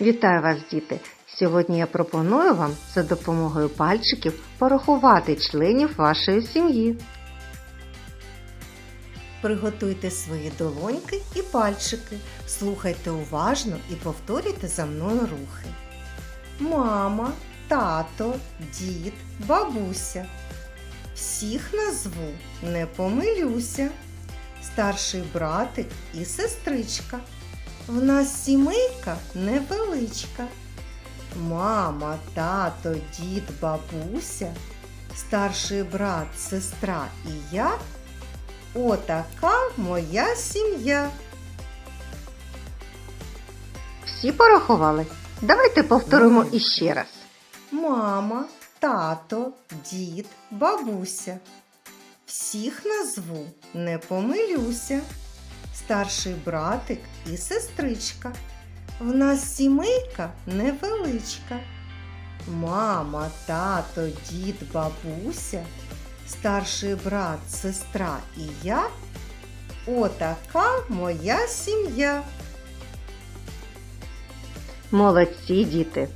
Вітаю вас, діти! Сьогодні я пропоную вам за допомогою пальчиків порахувати членів вашої сім'ї. Приготуйте свої долоньки і пальчики. Слухайте уважно і повторюйте за мною рухи. Мама, тато, дід, бабуся. Всіх назву, не помилюся. Старший братик і сестричка. В нас сімейка невеличка. Мама, тато, дід, бабуся, старший брат, сестра і я. Отака моя сім'я. Всі порахували? Давайте повторимо іще раз. Мама, тато, дід, бабуся. Всіх назву, не помилюся. Старший братик і сестричка. В нас сімейка невеличка. Мама, тато, дід, бабуся, старший брат, сестра і я. Отака моя сім'я. Молодці, діти!